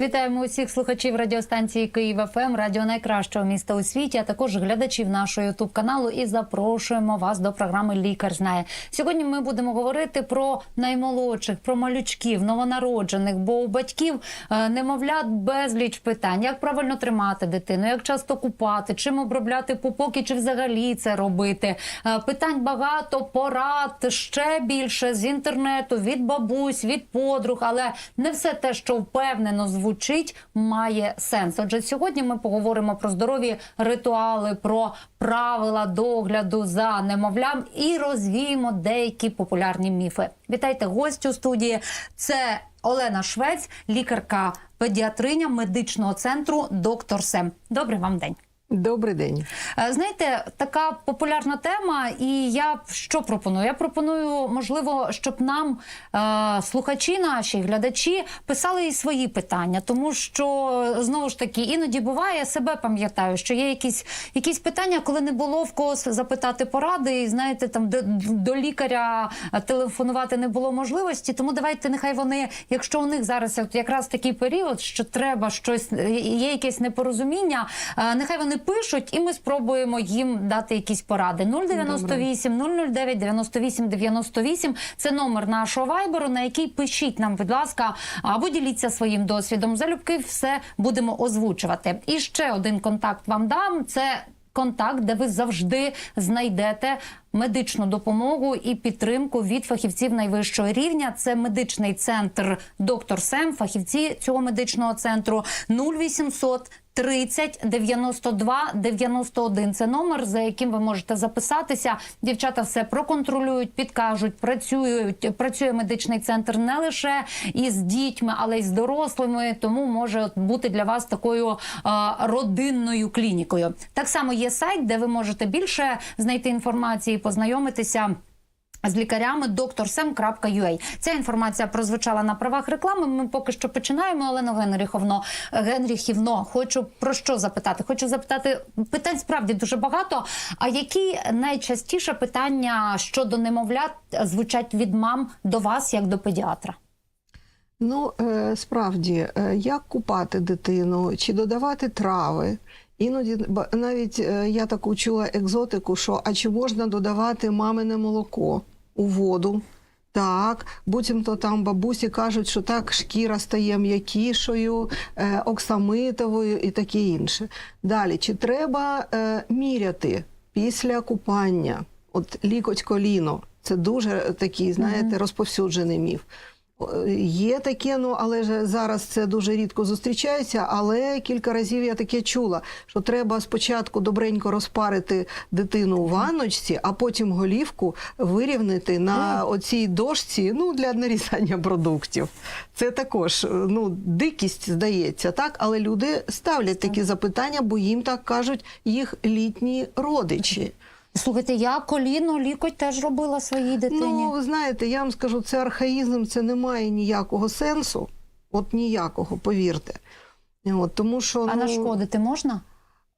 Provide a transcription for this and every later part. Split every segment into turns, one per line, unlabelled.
Вітаємо усіх слухачів радіостанції Київ ФМ, радіо найкращого міста у світі, а також глядачів нашого ютуб каналу. І запрошуємо вас до програми Лікар знає. Сьогодні ми будемо говорити про наймолодших, про малючків, новонароджених, бо у батьків е, немовлят безліч питань: як правильно тримати дитину, як часто купати, чим обробляти пупок і чи взагалі це робити. Е, Питань багато, порад ще більше з інтернету, від бабусь, від подруг, але не все те, що впевнено звучить, має сенс. Отже, сьогодні ми поговоримо про здорові ритуали, про правила догляду за немовлям і розвіємо деякі популярні міфи. Вітайте гостю студії. Це Олена Швець, лікарка педіатриня медичного центру Доктор Сем. Добрий вам день.
Добрий день.
Е, Знаєте, така популярна тема, і я що пропоную? Я пропоную, можливо, щоб нам е, слухачі наші, глядачі писали і свої питання, тому що знову ж таки іноді буває, я себе пам'ятаю, що є якісь, якісь питання, коли не було в когось запитати поради, і знаєте, там до, до лікаря телефонувати не було можливості. Тому давайте, нехай вони, якщо у них зараз якраз такий період, що треба щось, є якесь непорозуміння, е, нехай вони пишуть, і ми спробуємо їм дати якісь поради. 098 009 98 98 – це номер нашого вайберу, на який пишіть нам, будь ласка, або діліться своїм досвідом. Залюбки все будемо озвучувати. І ще один контакт вам дам. Це контакт, де ви завжди знайдете медичну допомогу і підтримку від фахівців найвищого рівня. Це медичний центр Доктор Сем, фахівці цього медичного центру 0800 30 92 91. Це номер, за яким ви можете записатися. Дівчата все проконтролюють, підкажуть, працюють. Працює медичний центр не лише із дітьми, але й з дорослими. Тому може бути для вас такою а, родинною клінікою. Так само є сайт, де ви можете більше знайти інформації, познайомитися. З лікарями drsem.ua. Ця інформація прозвучала на правах реклами. Ми поки що починаємо. Олено Генріховно, Генріхівно, хочу про що запитати? Хочу запитати питань справді дуже багато. А які найчастіше питання щодо немовлят звучать від мам до вас, як до педіатра?
Ну, е, справді, е, як купати дитину, чи додавати трави? Іноді навіть е, я таку чула екзотику, що а чи можна додавати мамине молоко у воду? Так, буцімто там бабусі кажуть, що так шкіра стає м'якішою, е, оксамитовою і таке інше. Далі, чи треба е, міряти після купання? От лікоть коліно, це дуже такий, знаєте, розповсюджений міф. Є таке, ну але ж зараз це дуже рідко зустрічається. Але кілька разів я таке чула, що треба спочатку добренько розпарити дитину у ванночці, а потім голівку вирівнити на оцій дошці ну, для нарізання продуктів. Це також ну, дикість здається, так, але люди ставлять такі запитання, бо їм так кажуть їх літні родичі.
Слухайте, я коліно лікоть теж робила своїй дитині.
Ну, ви знаєте, я вам скажу, це архаїзм, це не має ніякого сенсу. От ніякого, повірте. От, тому що,
а
ну,
нашкодити можна?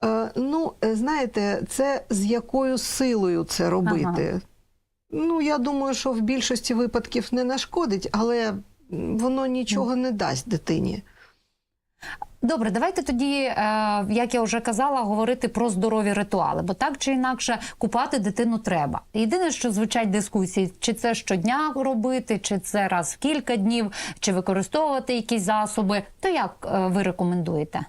Е, ну, е, знаєте, це з якою силою це робити.
Ага.
Ну, я думаю, що в більшості випадків не нашкодить, але воно нічого не дасть дитині.
Добре, давайте тоді, е, як я вже казала, говорити про здорові ритуали, бо так чи інакше купати дитину треба. Єдине, що звучать дискусії, чи це щодня робити, чи це раз в кілька днів, чи використовувати якісь засоби. То як е, ви рекомендуєте?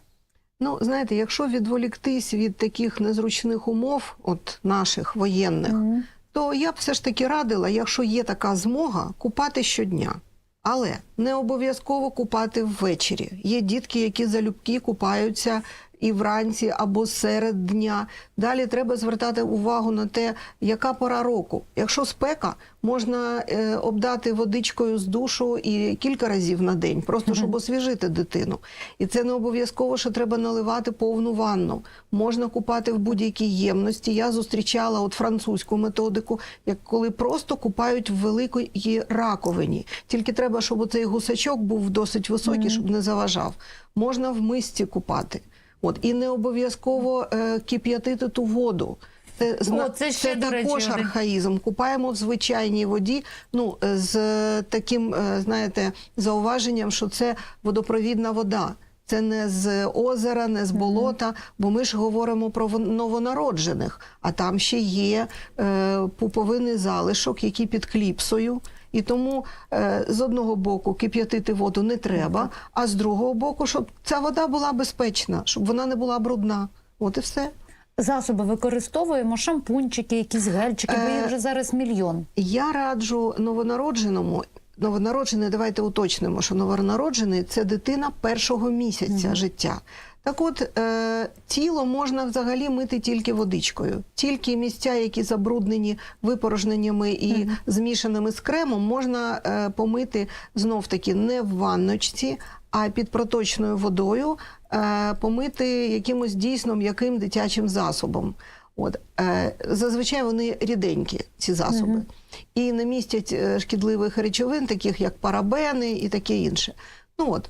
Ну, знаєте, якщо відволіктись від таких незручних умов, от наших воєнних, то я б все ж таки радила, якщо є така змога, купати щодня. Але не обов'язково купати ввечері. Є дітки, які залюбки купаються і вранці або серед дня. Далі треба звертати увагу на те, яка пора року. Якщо спека, можна е, обдати водичкою з душу і кілька разів на день, просто щоб освіжити дитину. І це не обов'язково, що треба наливати повну ванну. Можна купати в будь-якій ємності. Я зустрічала от французьку методику, як коли просто купають в великій раковині. Тільки треба, щоб оцей гусачок був досить високий, щоб не заважав. Можна в мисці купати. От і не обов'язково е, кип'ятити ту воду. Це, зна-
О, це ще, до
також
речі, один.
архаїзм. Купаємо в звичайній воді. Ну е, з таким, е, знаєте, зауваженням, що це водопровідна вода. Це не з озера, не з болота, бо ми ж говоримо про вон- новонароджених, а там ще є е, пуповинний залишок, який під кліпсою. І тому е, з одного боку кип'ятити воду не треба, а з другого боку, щоб ця вода була безпечна, щоб вона не була брудна. От і все.
Засоби використовуємо, шампунчики, якісь гельчики, бо їх
Е,
вже зараз мільйон.
Я раджу новонародженому. Новонароджений, давайте уточнимо, що новонароджений це дитина першого місяця життя. Так от, е, тіло можна взагалі мити тільки водичкою. Тільки місця, які забруднені випорожненнями і змішаними з кремом, можна е, помити знов таки не в ванночці, а під проточною водою е, помити якимось дійсно м'яким дитячим засобом. От е, зазвичай вони ріденькі, ці засоби, і не містять е, шкідливих речовин, таких як парабени і таке інше. Ну от.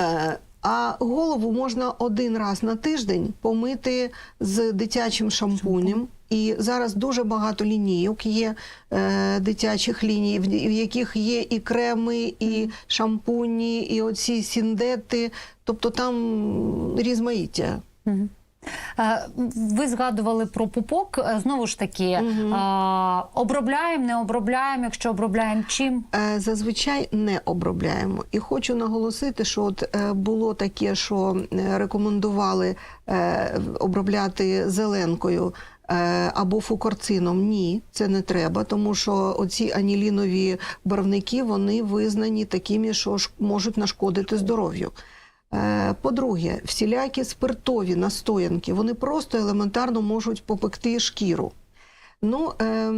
Е, а голову можна один раз на тиждень помити з дитячим шампунем. І зараз дуже багато лінійок є е, дитячих ліній, в, в яких є і креми, і шампуні, і оці сіндети. Тобто там різмаїття.
Е, Ви згадували про пупок. Е, Знову ж таки, а, обробляємо, не обробляємо. Якщо обробляємо, чим?
Зазвичай не обробляємо. І хочу наголосити, що от було таке, що рекомендували обробляти зеленкою. Або фукорцином ні, це не треба, тому що оці анілінові барвники вони визнані такими, що можуть нашкодити здоров'ю. Е, По-друге, всілякі спиртові настоянки вони просто елементарно можуть попекти шкіру. Ну, е,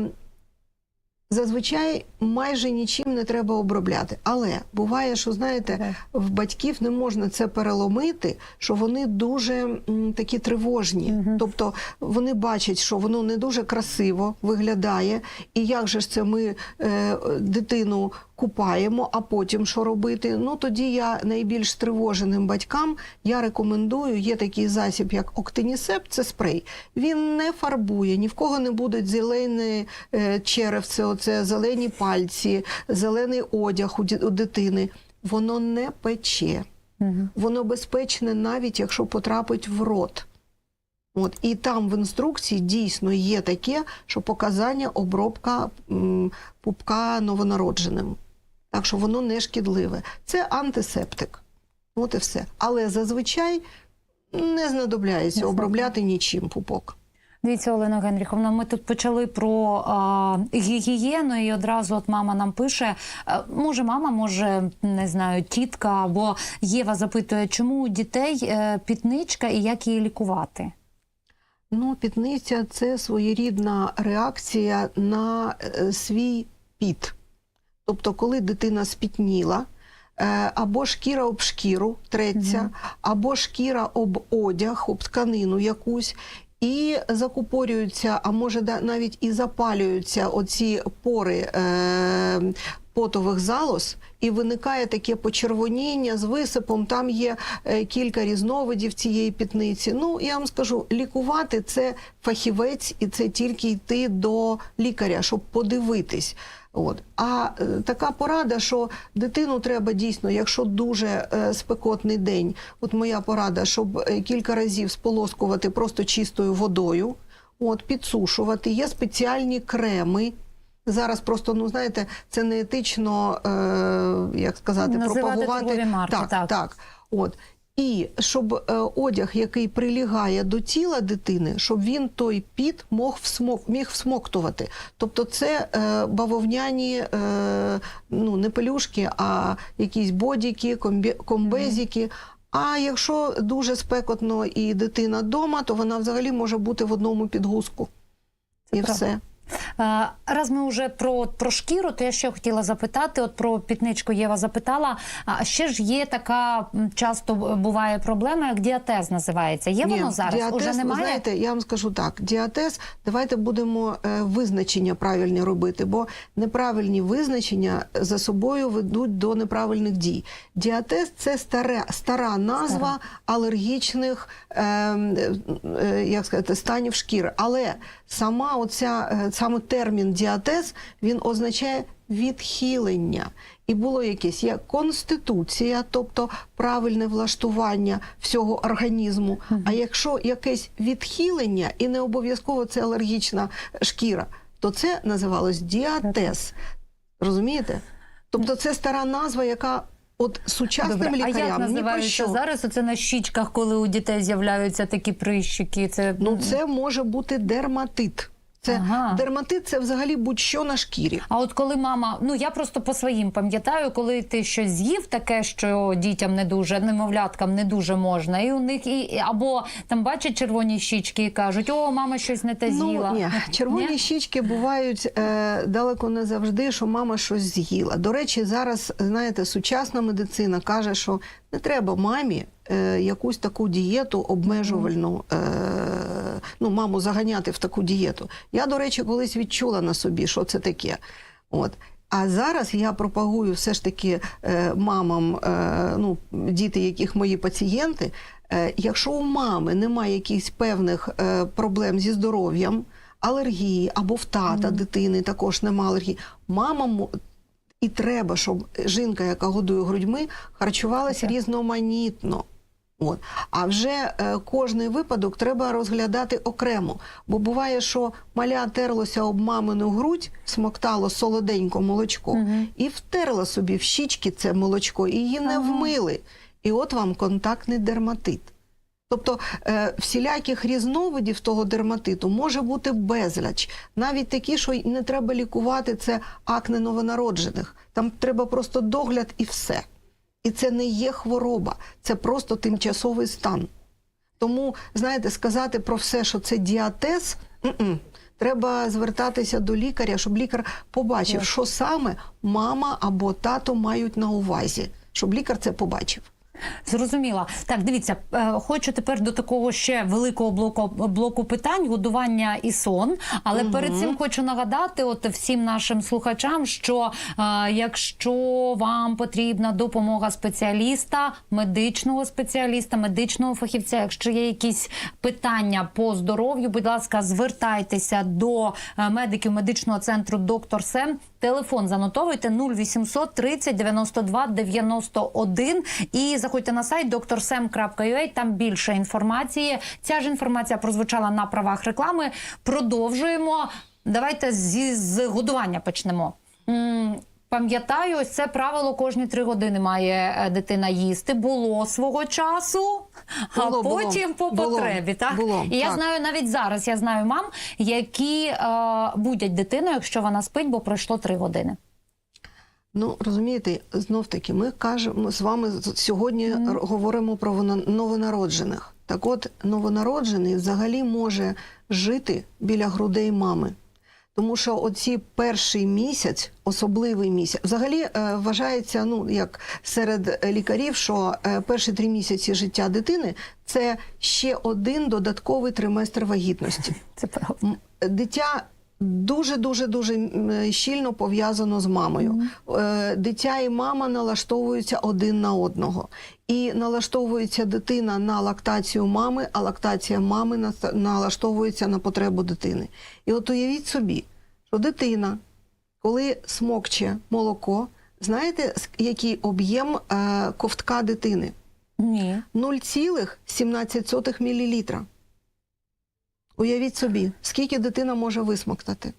зазвичай майже нічим не треба обробляти. Але буває, що знаєте, в батьків не можна це переломити, що вони дуже м, такі тривожні. Тобто вони бачать, що воно не дуже красиво виглядає, і як же ж це ми е, дитину купаємо, а потім що робити? Ну тоді я найбільш стривоженим батькам я рекомендую. Є такий засіб, як Октинісеп, це спрей. Він не фарбує, ні в кого не буде зелене е, черевце, оце зелені пальці, зелений одяг у, дитини. Воно не пече. Воно безпечне навіть якщо потрапить в рот. От, і там в інструкції дійсно є таке, що показання обробка м, пупка новонародженим. Так що воно не шкідливе. Це антисептик. От і все. Але зазвичай не знадобляється обробляти нічим пупок.
Дивіться, Олена Генріховна, ми тут почали про а, гігієну, і одразу от мама нам пише: е, може, мама, може, не знаю, тітка або Єва запитує, чому у дітей е, пітничка і як її лікувати?
Ну, пітниця це своєрідна реакція на е, свій піт. Тобто, коли дитина спітніла, е, або шкіра об шкіру треться, або шкіра об одяг, об тканину якусь. І закупорюються, а може навіть і запалюються оці пори е, потових залоз, і виникає таке почервоніння з висипом. Там є е, кілька різновидів цієї пітниці. Ну, я вам скажу, лікувати це фахівець, і це тільки йти до лікаря, щоб подивитись. От. А е, така порада, що дитину треба дійсно, якщо дуже е, спекотний день, от моя порада, щоб е, кілька разів сполоскувати просто чистою водою, от, підсушувати. Є спеціальні креми. Зараз просто, ну знаєте, це не етично, е, як сказати,
Називати
пропагувати.
марки,
так,
так.
так. От. І щоб е, одяг, який прилягає до тіла дитини, щоб він той піт мог всмок, міг всмоктувати. Тобто це е, бавовняні, е, ну не пелюшки, а якісь бодіки, комбі, комбезіки. А якщо дуже спекотно і дитина вдома, то вона взагалі може бути в одному підгузку.
Це
і
правда.
все.
Е, Раз ми вже про, про шкіру, то я ще хотіла запитати: от про пітничку Єва запитала. А ще ж є така часто буває проблема, як діатез називається. Є воно зараз?
діатез,
Уже
ви
немає?
знаєте, я вам скажу так: діатез, давайте будемо е, визначення правильні робити, бо неправильні визначення за собою ведуть до неправильних дій. Діатез це стара, стара назва алергічних е, е, як сказати, станів шкіри. Але сама оця, е, саме термін діатез він означає відхилення. І було якесь є конституція, тобто правильне влаштування всього організму. А якщо якесь відхилення, і не обов'язково це алергічна шкіра, то це називалось діатез. Розумієте? Тобто це стара назва, яка от сучасним
Добре, а як
лікарям про
називаються
що.
зараз? Оце на щічках, коли у дітей з'являються такі прищики. Це
Ну, це може бути дерматит. Це
Ага.
дерматит це взагалі будь-що на шкірі.
А от коли мама, ну я просто по своїм пам'ятаю, коли ти щось з'їв таке, що дітям не дуже, немовляткам не дуже можна, і у них і або там бачать червоні щічки і кажуть, о, мама щось не те з'їла.
Ну, ні, червоні
Ні?
щічки бувають е, далеко не завжди, що мама щось з'їла. До речі, зараз знаєте, сучасна медицина каже, що не треба мамі е, якусь таку дієту обмежувальну, е, ну, маму заганяти в таку дієту. Я, до речі, колись відчула на собі, що це таке. От. А зараз я пропагую все ж таки е, мамам, е, ну, діти, яких мої пацієнти. Е, якщо у мами немає якихось певних е, проблем зі здоров'ям, алергії або в тата дитини також немає алергії, мама і треба, щоб жінка, яка годує грудьми, харчувалася різноманітно. От. А вже е, кожний випадок треба розглядати окремо. Бо буває, що маля терлося об мамину грудь, смоктало солоденько молочко,
Мгм.
і втерла собі в щічки це молочко, і її не
Ага.
вмили. І от вам контактний дерматит. Тобто е, всіляких різновидів того дерматиту може бути безліч. Навіть такі, що не треба лікувати, це акне новонароджених. Там треба просто догляд і все. І це не є хвороба, це просто тимчасовий стан. Тому, знаєте, сказати про все, що це діатез, м-м. треба звертатися до лікаря, щоб лікар побачив, що саме мама або тато мають на увазі, щоб лікар це побачив.
Зрозуміла. Так, дивіться, е, хочу тепер до такого ще великого блоку блоку питань годування і сон. Але
Мгм.
перед цим хочу нагадати, от всім нашим слухачам, що е, якщо вам потрібна допомога спеціаліста, медичного спеціаліста, медичного фахівця, якщо є якісь питання по здоров'ю, будь ласка, звертайтеся до е, медиків медичного центру Доктор Сем. Телефон занотовуйте 0800 30 92 91 і заходьте на сайт drsem.ua, там більше інформації. Ця ж інформація прозвучала на правах реклами. Продовжуємо. Давайте зі з годування почнемо. Пам'ятаю, ось це правило кожні три години має е, дитина їсти. Було свого часу, а
Було, було.
потім по
Було.
потребі. Так?
Було,
І я
так.
знаю навіть зараз. Я знаю мам, які е, будять дитину, якщо вона спить, бо пройшло три години.
Ну розумієте, знов таки, ми кажемо з вами сьогодні р- говоримо про вона- новонароджених. Так от, новонароджений взагалі може жити біля грудей мами. Тому що оці перший місяць, особливий місяць, взагалі е, вважається, ну як серед лікарів, що е, перші три місяці життя дитини це ще один додатковий триместр вагітності.
Це правда.
Дитя дуже дуже дуже щільно пов'язано з мамою. Е, Дитя і мама налаштовуються один на одного. І налаштовується дитина на лактацію мами, а лактація мами налаштовується на потребу дитини. І от уявіть собі, що дитина, коли смокче молоко, знаєте, який об'єм е, ковтка дитини?
Ні.
0,17 мл. Уявіть собі, скільки дитина може висмоктати.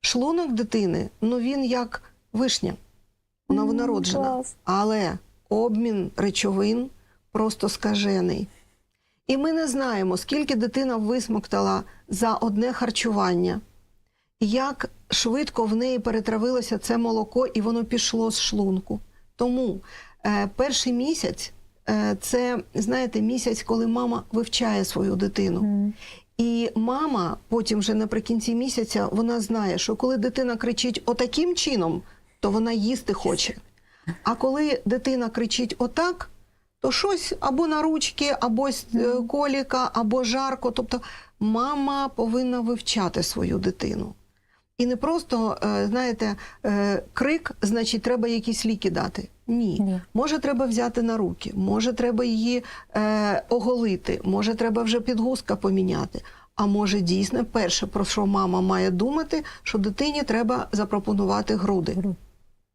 Шлунок дитини, ну він як вишня, вона
М,
народжена.
клас.
Але обмін речовин просто скажений. І ми не знаємо, скільки дитина висмоктала за одне харчування, як швидко в неї перетравилося це молоко, і воно пішло з шлунку. Тому е, перший місяць е, це, знаєте, місяць, коли мама вивчає свою дитину.
М.
І мама потім вже наприкінці місяця вона знає, що коли дитина кричить отаким чином, то вона їсти хоче. А коли дитина кричить отак, то щось або на ручки, або е, коліка, або жарко. Тобто мама повинна вивчати свою дитину. І не просто, е, знаєте, е, крик, значить, треба якісь ліки дати. Ні.
Ні.
Може, треба взяти на руки, може, треба її е, оголити, може, треба вже підгузка поміняти. А може, дійсно, перше, про що мама має думати, що дитині треба запропонувати груди.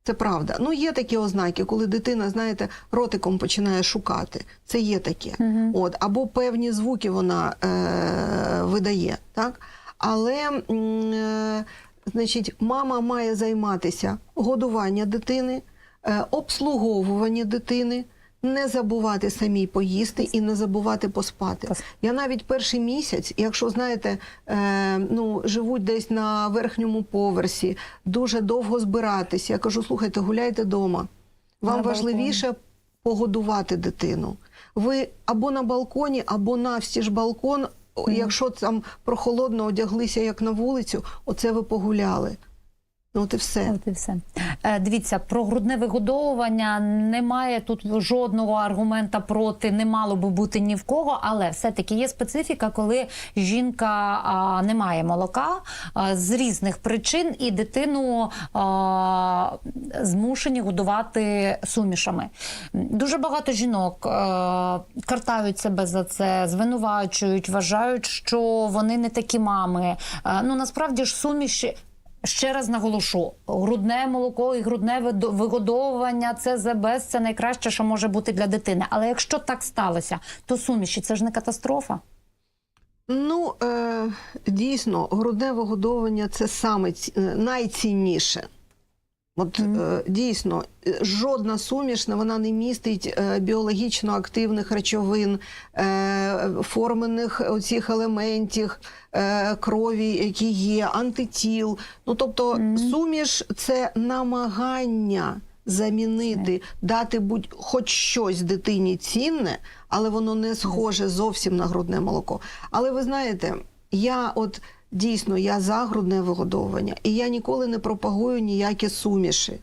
Це правда. Ну, є такі ознаки, коли дитина, знаєте, ротиком починає шукати. Це є таке.
Мгм.
От, або певні звуки вона е, видає. Так? Але, е, значить, мама має займатися годування дитини, е, обслуговування дитини, не забувати самій поїсти і не забувати поспати. Я навіть перший місяць, якщо знаєте, е, ну живуть десь на верхньому поверсі, дуже довго збиратися. Я кажу, слухайте, гуляйте вдома. Вам
На
важливіше погодувати дитину. Ви або на балконі, або навстіж балкон. Якщо там прохолодно одяглися, як на вулицю, оце ви погуляли. Ну, і все.
От і все. Е, Дивіться, про грудне вигодовування немає тут жодного аргумента проти, не мало би бути ні в кого, але все-таки є специфіка, коли жінка а, не має молока а, з різних причин, і дитину а, змушені годувати сумішами. Дуже багато жінок а, картають себе за це, звинувачують, вважають, що вони не такі мами. А, ну насправді ж суміші. Ще раз наголошу: грудне молоко і грудне вигодовування це ЗБС, це найкраще, що може бути для дитини. Але якщо так сталося, то суміші це ж не катастрофа.
Ну, е, дійсно, грудне вигодовування це саме найцінніше. От е, дійсно, е, жодна сумішна вона не містить е, біологічно активних речовин, е, формених оцих елементів е, крові, які є, антитіл. Ну тобто, суміш це намагання замінити, дати будь хоч щось дитині цінне, але воно не схоже зовсім на грудне молоко. Але ви знаєте, я от дійсно я за грудне вигодовування, і я ніколи не пропагую ніякі суміші.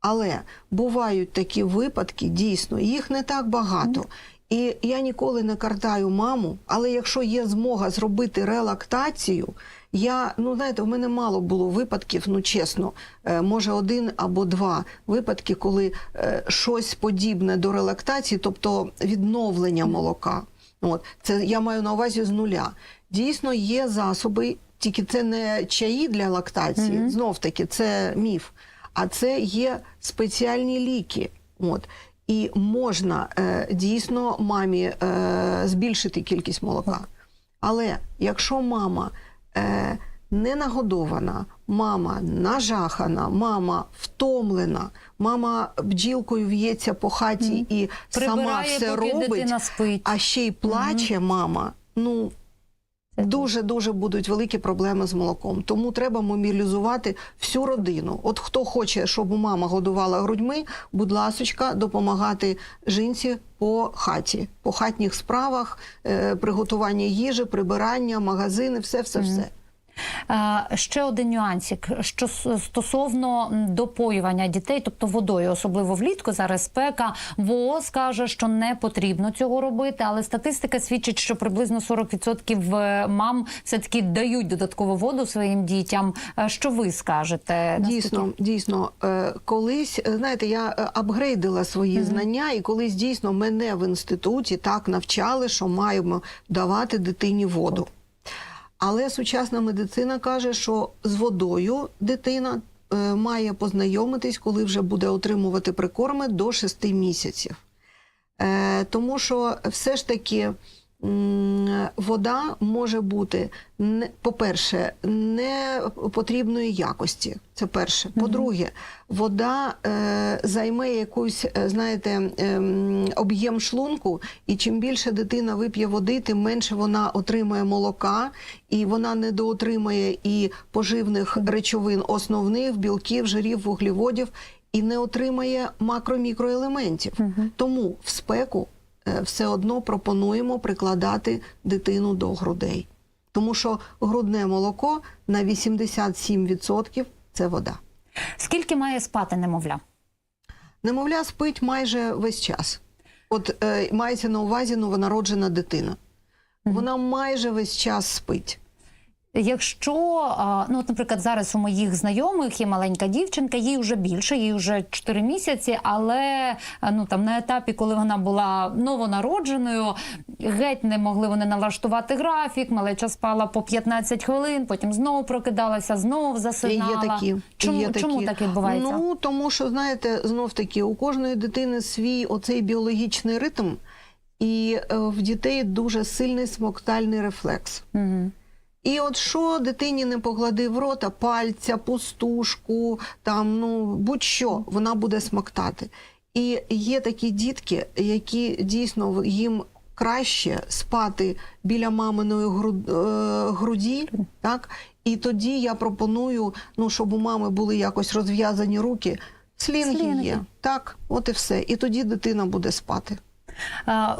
Але бувають такі випадки, дійсно, їх не так багато. І я ніколи не картаю маму, але якщо є змога зробити релактацію, я, ну знаєте, у мене мало було випадків, ну чесно, е, може один або два випадки, коли е, щось подібне до релактації, тобто відновлення молока. От це я маю на увазі з нуля. Дійсно, є засоби, тільки це не чаї для лактації, знов таки, це міф. А це є спеціальні ліки. От. І можна е, дійсно мамі е, збільшити кількість молока. Але якщо мама е, не нагодована, мама нажахана, мама втомлена, мама бджілкою в'ється по хаті і сама все
поки
робить,
спить.
а ще й плаче мама, ну дуже дуже будуть великі проблеми з молоком. Тому треба мобілізувати всю родину. От хто хоче, щоб мама годувала грудьми, будь ласочка, допомагати жінці по хаті, по хатніх справах, е, приготування їжі, прибирання, магазини, все, все, все.
Е, Ще один нюансик, що стосовно допоювання дітей, тобто водою, особливо влітку, зараз спека. ВООЗ каже, що не потрібно цього робити, але статистика свідчить, що приблизно 40% мам все таки дають додаткову воду своїм дітям. Е, Що ви скажете?
Дійсно, дійсно, е, колись е, знаєте, я е, апгрейдила свої знання, і колись дійсно мене в інституті так навчали, що маємо давати дитині воду. Але сучасна медицина каже, що з водою дитина е, має познайомитись, коли вже буде отримувати прикорми до 6 місяців. Е, тому що все ж таки вода може бути, не- по-перше, не потрібної якості. Це перше. По-друге, вода е, займе якусь, е, знаєте, ем, об'єм шлунку, і чим більше дитина вип'є води, тим менше вона отримає молока, і вона недоотримає і поживних речовин основних, білків, жирів, вуглеводів, і не отримає макро-мікроелементів. Тому в спеку е, все одно пропонуємо прикладати дитину до грудей. Тому що грудне молоко на 87% це вода.
Скільки має спати немовля?
Немовля спить майже весь час. От е, мається на увазі новонароджена дитина. Вона майже весь час спить.
Якщо, ну, от, наприклад, зараз у моїх знайомих є маленька дівчинка, їй вже більше, їй вже 4 місяці, але ну, там, на етапі, коли вона була новонародженою, геть не могли вони налаштувати графік, малеча спала по 15 хвилин, потім знову прокидалася, знову
І є такі.
Чому,
є
чому так відбувається?
Ну, тому що, знаєте, знов таки, у кожної дитини свій оцей біологічний ритм, і е, в дітей дуже сильний смоктальний рефлекс.
Угу.
І от що дитині не поглади в рота, пальця, пустушку, там, ну, будь-що, вона буде смоктати. І є такі дітки, які дійсно їм краще спати біля маминої е, груді, так? І тоді я пропоную, ну, щоб у мами були якось розв'язані руки. Слінги. є. Так, от і все. І тоді дитина буде спати.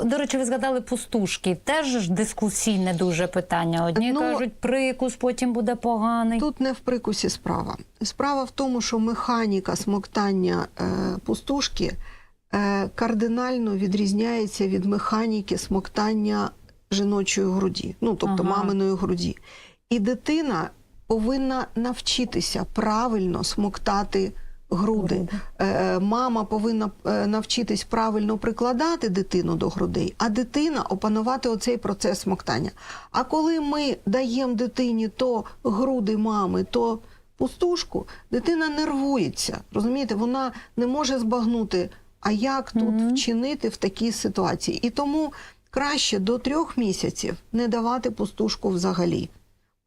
До речі, ви згадали пустушки. Теж ж дискусійне дуже питання. Одні
Ну,
кажуть, прикус потім буде поганий.
Тут не в прикусі справа. Справа в тому, що механіка смоктання е, пустушки е, кардинально відрізняється від механіки смоктання жіночої груді, ну тобто
Ага.
маминої груді. І дитина повинна навчитися правильно смоктати груди.
Груди.
Е, Мама повинна е, навчитись правильно прикладати дитину до грудей, а дитина опанувати оцей процес смоктання. А коли ми даємо дитині то груди мами, то пустушку, дитина нервується. Розумієте, вона не може збагнути, а як тут
Мгм.
вчинити в такій ситуації. І тому краще до трьох місяців не давати пустушку взагалі.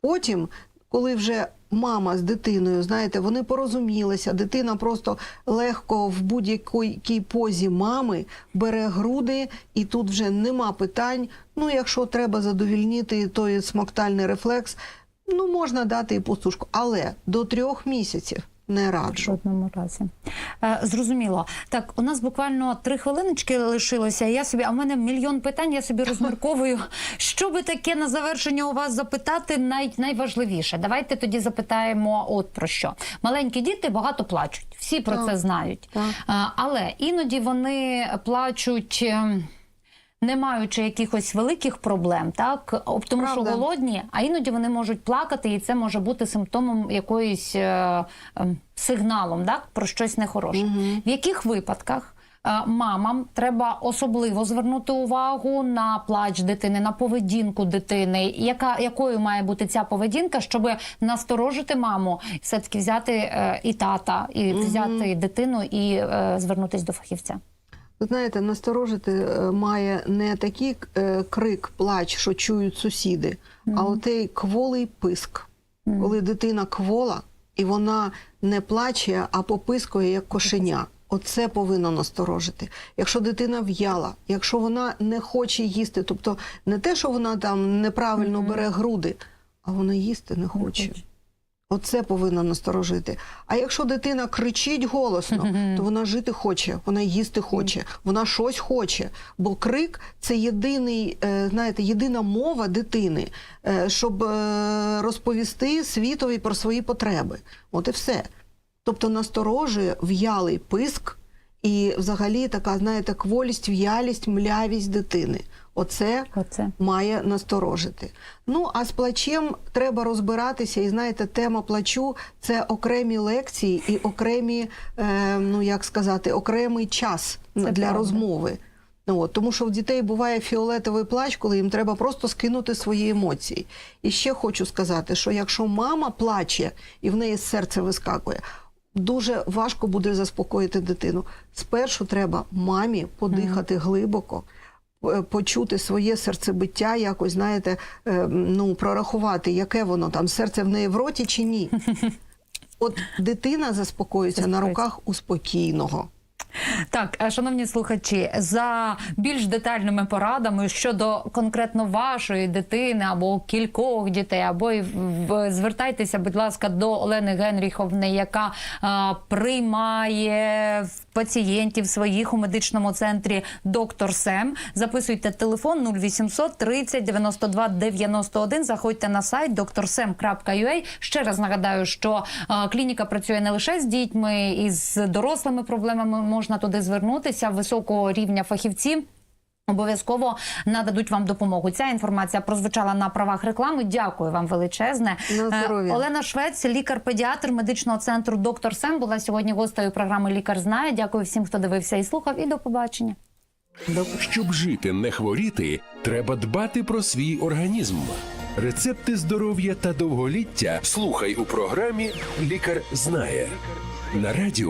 Потім, коли вже мама з дитиною, знаєте, вони порозумілися, дитина просто легко в будь-якій позі мами бере груди, і тут вже нема питань. Ну, якщо треба задовільнити той смоктальний рефлекс, ну можна дати і пустушку, але до трьох місяців не
В жодному разі. Е, зрозуміло. Так, у нас буквально три хвилиночки лишилося. Я собі, а в мене мільйон питань, я собі розмірковую. Що би таке на завершення у вас запитати най, найважливіше? Давайте тоді запитаємо от про що. Маленькі діти багато плачуть. Всі про
Так.
це знають.
Так.
А, але іноді вони плачуть. Ем, Не маючи якихось великих проблем, так тому що голодні, а іноді вони можуть плакати, і це може бути симптомом якоїсь е, е, сигналом, так про щось нехороше. В яких випадках е, мамам треба особливо звернути увагу на плач дитини, на поведінку дитини? Яка якою має бути ця поведінка, щоб насторожити маму, все таки взяти е, і тата, і взяти дитину і е, звернутись до фахівця?
Знаєте, насторожити е, має не такий е, крик, плач, що чують сусіди, а отей кволий писк. Коли дитина квола, і вона не плаче, а попискує як кошеня. Оце повинно насторожити. Якщо дитина в'яла, якщо вона не хоче їсти, тобто не те, що вона там неправильно бере груди, а вона їсти не хоче. Оце повинно насторожити. А якщо дитина кричить голосно, то вона жити хоче, вона їсти хоче, вона щось хоче. Бо крик це єдиний, е, знаєте, єдина мова дитини, е, щоб е, розповісти світові про свої потреби. От і все. Тобто насторожує в'ялий писк і взагалі така, знаєте, кволість, в'ялість, млявість дитини. Оце
Оце.
має насторожити. Ну а з плачем треба розбиратися. І знаєте, тема плачу це окремі лекції і окремі, е, ну як сказати, окремий час
Це
для
правда.
розмови. Ну, от, тому що в дітей буває фіолетовий плач, коли їм треба просто скинути свої емоції. І ще хочу сказати, що якщо мама плаче і в неї серце вискакує, дуже важко буде заспокоїти дитину. Спершу треба мамі подихати глибоко, е, почути своє серцебиття, якось, знаєте, е, ну, прорахувати, яке воно там, серце в неї в роті чи ні. От дитина заспокоюється на руках у спокійного.
Так, е, шановні слухачі, за більш детальними порадами щодо конкретно вашої дитини або кількох дітей, або в- звертайтеся, будь ласка, до Олени Генріховни, яка е, приймає пацієнтів своїх у медичному центрі Доктор Сем. Записуйте телефон 0800 30 92 91. Заходьте на сайт drsem.ua. Ще раз нагадаю, що е, клініка працює не лише з дітьми і з дорослими проблемами. Можна туди звернутися. Високого рівня фахівці. Обов'язково нададуть вам допомогу. Ця інформація прозвучала на правах реклами. Дякую вам величезне.
На здоров'я.
Олена Швець, лікар-педіатр медичного центру Доктор Сем, була сьогодні гостею програми Лікар знає. Дякую всім, хто дивився і слухав. І до побачення.
Щоб жити, не хворіти, треба дбати про свій організм. Рецепти здоров'я та довголіття слухай у програмі Лікар знає на радіо